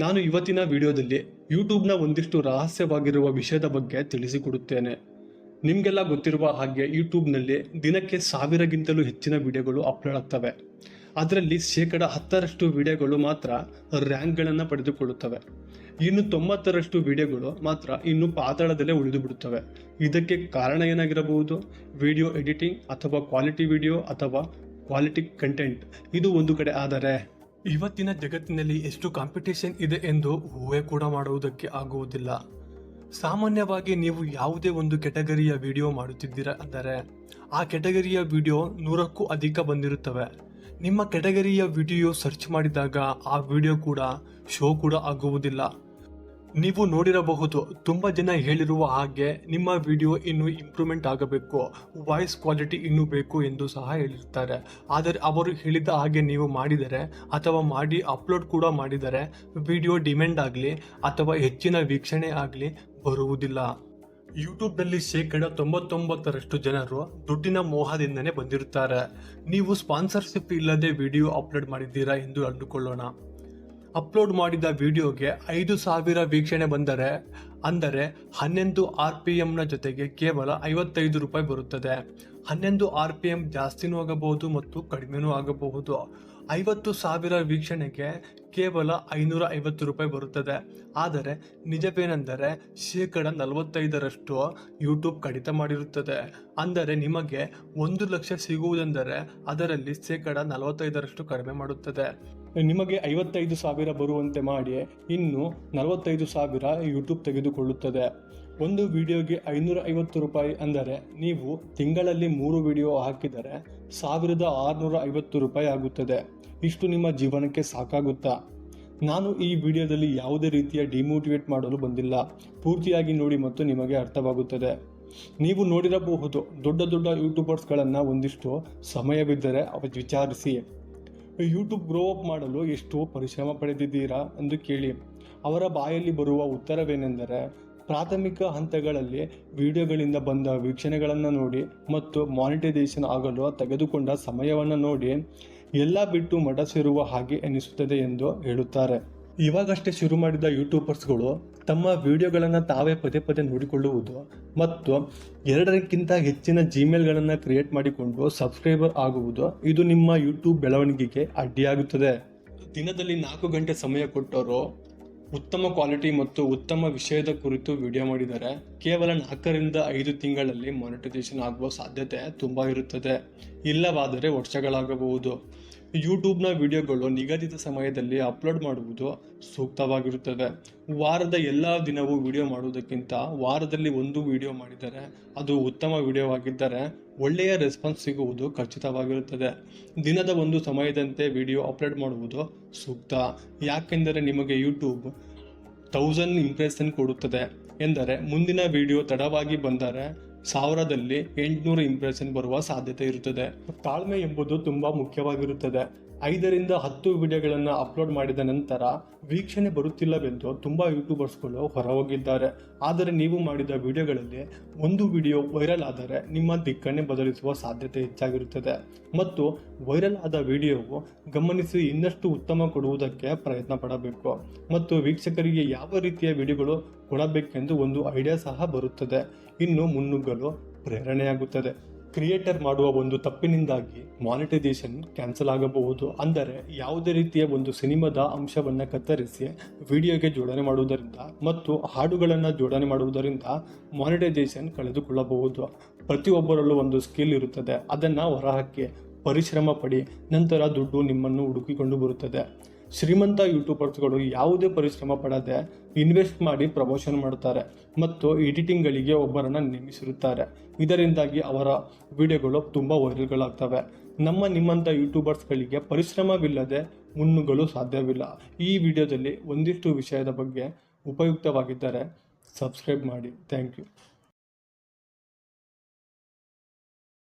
ನಾನು ಇವತ್ತಿನ ವಿಡಿಯೋದಲ್ಲಿ ಯೂಟ್ಯೂಬ್ನ ಒಂದಿಷ್ಟು ರಹಸ್ಯವಾಗಿರುವ ವಿಷಯದ ಬಗ್ಗೆ ತಿಳಿಸಿಕೊಡುತ್ತೇನೆ. ನಿಮಗೆಲ್ಲ ಗೊತ್ತಿರುವ ಹಾಗೆ ಯೂಟ್ಯೂಬ್ನಲ್ಲಿ ದಿನಕ್ಕೆ ಸಾವಿರಗಿಂತಲೂ ಹೆಚ್ಚಿನ ವಿಡಿಯೋಗಳು ಅಪ್ಲೋಡ್ ಆಗ್ತವೆ. ಅದರಲ್ಲಿ ಶೇಕಡ ಹತ್ತರಷ್ಟು ವಿಡಿಯೋಗಳು ಮಾತ್ರ ರ್ಯಾಂಕ್ಗಳನ್ನು ಪಡೆದುಕೊಳ್ಳುತ್ತವೆ. ಇನ್ನು ತೊಂಬತ್ತರಷ್ಟು ವಿಡಿಯೋಗಳು ಮಾತ್ರ ಇನ್ನು ಪಾತಾಳದಲ್ಲೇ ಉಳಿದು ಬಿಡುತ್ತವೆ ಇದಕ್ಕೆ ಕಾರಣ ಏನಾಗಿರಬಹುದು? ವಿಡಿಯೋ ಎಡಿಟಿಂಗ್ ಅಥವಾ ಕ್ವಾಲಿಟಿ ವಿಡಿಯೋ ಅಥವಾ ಕ್ವಾಲಿಟಿ ಕಂಟೆಂಟ್? ಇದು ಒಂದು ಕಡೆ ಆದರೆ ಇವತ್ತಿನ ಜಗತ್ತಿನಲ್ಲಿ ಎಷ್ಟು ಕಾಂಪಿಟೇಷನ್ ಇದೆ ಎಂದು ಊಹೆ ಕೂಡ ಮಾಡುವುದಕ್ಕೆ ಆಗುವುದಿಲ್ಲ. ಸಾಮಾನ್ಯವಾಗಿ ನೀವು ಯಾವುದೇ ಒಂದು ಕೆಟಗರಿಯ ವಿಡಿಯೋ ಮಾಡುತ್ತಿದ್ದೀರಾ ಅಂದರೆ, ಆ ಕೆಟಗರಿಯ ವಿಡಿಯೋ ನೂರಕ್ಕೂ ಅಧಿಕ ಬಂದಿರುತ್ತವೆ. ನಿಮ್ಮ ಕೆಟಗರಿಯ ವಿಡಿಯೋ ಸರ್ಚ್ ಮಾಡಿದಾಗ ಆ ವಿಡಿಯೋ ಕೂಡ ಶೋ ಕೂಡ ಆಗುವುದಿಲ್ಲ. ನೀವು ನೋಡಿರಬಹುದು, ತುಂಬ ಜನ ಹೇಳಿರುವ ಹಾಗೆ ನಿಮ್ಮ ವಿಡಿಯೋ ಇನ್ನೂ ಇಂಪ್ರೂವ್ಮೆಂಟ್ ಆಗಬೇಕು ವಾಯ್ಸ್ ಕ್ವಾಲಿಟಿ ಇನ್ನೂ ಬೇಕು ಎಂದು ಸಹ ಹೇಳಿರ್ತಾರೆ. ಆದರೆ ಅವರು ಹೇಳಿದ ಹಾಗೆ ನೀವು ಮಾಡಿದರೆ, ಅಥವಾ ಮಾಡಿ ಅಪ್ಲೋಡ್ ಕೂಡ ಮಾಡಿದರೆ ವಿಡಿಯೋ ಡಿಮ್ಯಾಂಡ್ ಆಗಲಿ, ಅಥವಾ ಹೆಚ್ಚಿನ ವೀಕ್ಷಣೆ ಆಗಲಿ ಬರುವುದಿಲ್ಲ. ಯೂಟ್ಯೂಬ್ನಲ್ಲಿ ಶೇಕಡ ತೊಂಬತ್ತೊಂಬತ್ತರಷ್ಟು ಜನರು ದುಡ್ಡಿನ ಮೋಹದಿಂದನೇ ಬಂದಿರುತ್ತಾರೆ. ನೀವು ಸ್ಪಾನ್ಸರ್ಶಿಪ್ ಇಲ್ಲದೆ ವಿಡಿಯೋ ಅಪ್ಲೋಡ್ ಮಾಡಿದ್ದೀರಾ ಎಂದು ಅಂದುಕೊಳ್ಳೋಣ. ಅಪ್ಲೋಡ್ ಮಾಡಿದ ವಿಡಿಯೋಗೆ ಐದು ಸಾವಿರ ವೀಕ್ಷಣೆ ಬಂದರೆ, ಅಂದರೆ ಹನ್ನೊಂದು ಆರ್ ಪಿ ಎಮ್ನ ಜೊತೆಗೆ ಕೇವಲ ಐವತ್ತೈದು ರೂಪಾಯಿ ಬರುತ್ತದೆ. ಹನ್ನೊಂದು ಆರ್ ಪಿ ಎಂ ಜಾಸ್ತಿನೂ ಆಗಬಹುದು ಮತ್ತು ಕಡಿಮೆನೂ ಆಗಬಹುದು. ಐವತ್ತು ಸಾವಿರ ವೀಕ್ಷಣೆಗೆ ಕೇವಲ ಐನೂರ ಐವತ್ತು ರೂಪಾಯಿ ಬರುತ್ತದೆ. ಆದರೆ ನಿಜವೇನೆಂದರೆ ಶೇಕಡ ನಲವತ್ತೈದರಷ್ಟು ಯೂಟ್ಯೂಬ್ ಕಡಿತ ಮಾಡಿರುತ್ತದೆ. ಅಂದರೆ ನಿಮಗೆ ಒಂದು ಲಕ್ಷ ಸಿಗುವುದೆಂದರೆ ಅದರಲ್ಲಿ ಶೇಕಡ ನಲವತ್ತೈದರಷ್ಟು ಕಡಿಮೆ ಮಾಡುತ್ತದೆ. ನಿಮಗೆ ಐವತ್ತೈದು ಸಾವಿರ ಬರುವಂತೆ ಮಾಡಿ ಇನ್ನು ನಲವತ್ತೈದು ಸಾವಿರ ಯೂಟ್ಯೂಬ್ ತೆಗೆದುಕೊಳ್ಳುತ್ತದೆ. ಒಂದು ವಿಡಿಯೋಗೆ ಐನೂರ ಐವತ್ತು ರೂಪಾಯಿ ಅಂದರೆ ನೀವು ತಿಂಗಳಲ್ಲಿ ಮೂರು ವಿಡಿಯೋ ಹಾಕಿದರೆ ಸಾವಿರದ ಆರುನೂರ ಐವತ್ತು ರೂಪಾಯಿ ಆಗುತ್ತದೆ. ಇಷ್ಟು ನಿಮ್ಮ ಜೀವನಕ್ಕೆ ಸಾಕಾಗುತ್ತಾ? ನಾನು ಈ ವಿಡಿಯೋದಲ್ಲಿ ಯಾವುದೇ ರೀತಿಯ ಡಿಮೋಟಿವೇಟ್ ಮಾಡಲು ಬಂದಿಲ್ಲ. ಪೂರ್ತಿಯಾಗಿ ನೋಡಿ ಮತ್ತು ನಿಮಗೆ ಅರ್ಥವಾಗುತ್ತದೆ. ನೀವು ನೋಡಿರಬಹುದು ದೊಡ್ಡ ದೊಡ್ಡ ಯೂಟ್ಯೂಬರ್ಸ್ಗಳನ್ನು ಒಂದಿಷ್ಟು ಸಮಯವಿದ್ದರೆ ಅವ ವಿಚಾರಿಸಿ. ಯೂಟ್ಯೂಬ್ ಗ್ರೋ ಅಪ್ ಮಾಡಲು ಎಷ್ಟು ಪರಿಶ್ರಮ ಪಡೆದಿದ್ದೀರಾ? ಎಂದು ಕೇಳಿ. ಅವರ ಬಾಯಲ್ಲಿ ಬರುವ ಉತ್ತರವೇನೆಂದರೆ ಪ್ರಾಥಮಿಕ ಹಂತಗಳಲ್ಲಿ ವಿಡಿಯೋಗಳಿಂದ ಬಂದ ವೀಕ್ಷಣೆಗಳನ್ನು ನೋಡಿ ಮತ್ತು ಮಾನಿಟೈಸೇಷನ್ ಆಗಲು ತೆಗೆದುಕೊಂಡ ಸಮಯವನ್ನು ನೋಡಿ ಎಲ್ಲ ಬಿಟ್ಟು ಮಠ ಸೇರುವ ಹಾಗೆ ಎನಿಸುತ್ತದೆ ಎಂದು ಹೇಳುತ್ತಾರೆ. ಇವಾಗಷ್ಟೇ ಶುರು ಮಾಡಿದ ಯೂಟ್ಯೂಬರ್ಸ್ಗಳು ತಮ್ಮ ವಿಡಿಯೋಗಳನ್ನು ತಾವೇ ಪದೇ ಪದೇ ನೋಡಿಕೊಳ್ಳುವುದು ಮತ್ತು ಎರಡಕ್ಕಿಂತ ಹೆಚ್ಚಿನ ಜಿಮೇಲ್ಗಳನ್ನು ಕ್ರಿಯೇಟ್ ಮಾಡಿಕೊಂಡು ಸಬ್ಸ್ಕ್ರೈಬರ್ ಆಗುವುದು ಇದು ನಿಮ್ಮ ಯೂಟ್ಯೂಬ್ ಬೆಳವಣಿಗೆಗೆ ಅಡ್ಡಿಯಾಗುತ್ತದೆ. ದಿನದಲ್ಲಿ ನಾಲ್ಕು ಗಂಟೆ ಸಮಯ ಕೊಟ್ಟವರು ಉತ್ತಮ ಕ್ವಾಲಿಟಿ ಮತ್ತು ಉತ್ತಮ ವಿಷಯದ ಕುರಿತು ವಿಡಿಯೋ ಮಾಡಿದರೆ ಕೇವಲ ನಾಲ್ಕರಿಂದ ಐದು ತಿಂಗಳಲ್ಲಿ ಮಾನಿಟೈಸೇಷನ್ ಆಗುವ ಸಾಧ್ಯತೆ ತುಂಬ ಇರುತ್ತದೆ. ಇಲ್ಲವಾದರೆ ವರ್ಷಗಳಾಗಬಹುದು. ಯೂಟ್ಯೂಬ್ನ ವಿಡಿಯೋಗಳು ನಿಗದಿತ ಸಮಯದಲ್ಲಿ ಅಪ್ಲೋಡ್ ಮಾಡುವುದು ಸೂಕ್ತವಾಗಿರುತ್ತದೆ. ವಾರದ ಎಲ್ಲ ದಿನವೂ ವಿಡಿಯೋ ಮಾಡುವುದಕ್ಕಿಂತ ವಾರದಲ್ಲಿ ಒಂದು ವಿಡಿಯೋ ಮಾಡಿದರೆ ಅದು ಉತ್ತಮ ವಿಡಿಯೋವಾಗಿದ್ದರೆ ಒಳ್ಳೆಯ ರೆಸ್ಪಾನ್ಸ್ ಸಿಗುವುದು ಖಚಿತವಾಗಿರುತ್ತದೆ. ದಿನದ ಒಂದು ಸಮಯದಂತೆ ವಿಡಿಯೋ ಅಪ್ಲೋಡ್ ಮಾಡುವುದು ಸೂಕ್ತ. ಯಾಕೆಂದರೆ ನಿಮಗೆ ಯೂಟ್ಯೂಬ್ ತೌಸಂಡ್ ಇಂಪ್ರೆಷನ್ ಕೊಡುತ್ತದೆ. ಎಂದರೆ ಮುಂದಿನ ವಿಡಿಯೋ ತಡವಾಗಿ ಬಂದರೆ ಸಾವಿರದಲ್ಲಿ ಎಂಟುನೂರು ಇಂಪ್ರೆಷನ್ ಬರುವ ಸಾಧ್ಯತೆ ಇರುತ್ತದೆ. ತಾಳ್ಮೆ ಎಂಬುದು ತುಂಬಾ ಮುಖ್ಯವಾಗಿರುತ್ತದೆ. ಐದರಿಂದ ಹತ್ತು ವಿಡಿಯೋಗಳನ್ನು ಅಪ್ಲೋಡ್ ಮಾಡಿದ ನಂತರ ವೀಕ್ಷಣೆ ಬರುತ್ತಿಲ್ಲವೆಂದು ತುಂಬ ಯೂಟ್ಯೂಬರ್ಸ್ಗಳು ಹೊರಹೋಗಿದ್ದಾರೆ. ಆದರೆ ನೀವು ಮಾಡಿದ ವಿಡಿಯೋಗಳಲ್ಲಿ ಒಂದು ವಿಡಿಯೋ ವೈರಲ್ ಆದರೆ ನಿಮ್ಮ ದಿಕ್ಕನ್ನೇ ಬದಲಿಸುವ ಸಾಧ್ಯತೆ ಹೆಚ್ಚಾಗಿರುತ್ತದೆ. ಮತ್ತು ವೈರಲ್ ಆದ ವಿಡಿಯೋವು ಗಮನಿಸಿ ಇನ್ನಷ್ಟು ಉತ್ತಮ ಕೊಡುವುದಕ್ಕೆ ಪ್ರಯತ್ನ ಪಡಬೇಕು. ಮತ್ತು ವೀಕ್ಷಕರಿಗೆ ಯಾವ ರೀತಿಯ ವಿಡಿಯೋಗಳು ಕೊಡಬೇಕೆಂದು ಒಂದು ಐಡಿಯಾ ಸಹ ಬರುತ್ತದೆ. ಇನ್ನು ಮುನ್ನುಗ್ಗಲು ಪ್ರೇರಣೆಯಾಗುತ್ತದೆ. ಕ್ರಿಯೇಟರ್ ಮಾಡುವ ಒಂದು ತಪ್ಪಿನಿಂದಾಗಿ ಮಾನಿಟೈಸೇಷನ್ ಕ್ಯಾನ್ಸಲ್ ಆಗಬಹುದು. ಅಂದರೆ ಯಾವುದೇ ರೀತಿಯ ಒಂದು ಸಿನಿಮಾದ ಅಂಶವನ್ನು ಕತ್ತರಿಸಿ ವಿಡಿಯೋಗೆ ಜೋಡಣೆ ಮಾಡುವುದರಿಂದ ಮತ್ತು ಹಾಡುಗಳನ್ನು ಜೋಡಣೆ ಮಾಡುವುದರಿಂದ ಮಾನಿಟೈಸೇಷನ್ ಕಳೆದುಕೊಳ್ಳಬಹುದು. ಪ್ರತಿಯೊಬ್ಬರಲ್ಲೂ ಒಂದು ಸ್ಕಿಲ್ ಇರುತ್ತದೆ. ಅದನ್ನು ಹೊರಹಾಕಿ, ಪರಿಶ್ರಮ ಪಡಿ, ನಂತರ ದುಡ್ಡು ನಿಮ್ಮನ್ನು ಹುಡುಕಿಕೊಂಡು ಬರುತ್ತದೆ. ಶ್ರೀಮಂತ ಯೂಟ್ಯೂಬರ್ಸ್ಗಳು ಯಾವುದೇ ಪರಿಶ್ರಮ ಪಡದೆ ಇನ್ವೆಸ್ಟ್ ಮಾಡಿ ಪ್ರಮೋಷನ್ ಮಾಡ್ತಾರೆ ಮತ್ತು ಎಡಿಟಿಂಗ್ಗಳಿಗೆ ಒಬ್ಬರನ್ನು ನೇಮಿಸಿರುತ್ತಾರೆ. ಇದರಿಂದಾಗಿ ಅವರ ವಿಡಿಯೋಗಳು ತುಂಬ ವೈರಲ್ಗಳಾಗ್ತವೆ. ನಮ್ಮ ನಿಮ್ಮಂಥ ಯೂಟ್ಯೂಬರ್ಸ್ಗಳಿಗೆ ಪರಿಶ್ರಮವಿಲ್ಲದೆ ಮುನ್ನುಗಳು ಸಾಧ್ಯವಿಲ್ಲ. ಈ ವಿಡಿಯೋದಲ್ಲಿ ಒಂದಿಷ್ಟು ವಿಷಯದ ಬಗ್ಗೆ ಉಪಯುಕ್ತವಾಗಿದ್ದರೆ ಸಬ್ಸ್ಕ್ರೈಬ್ ಮಾಡಿ. Thank you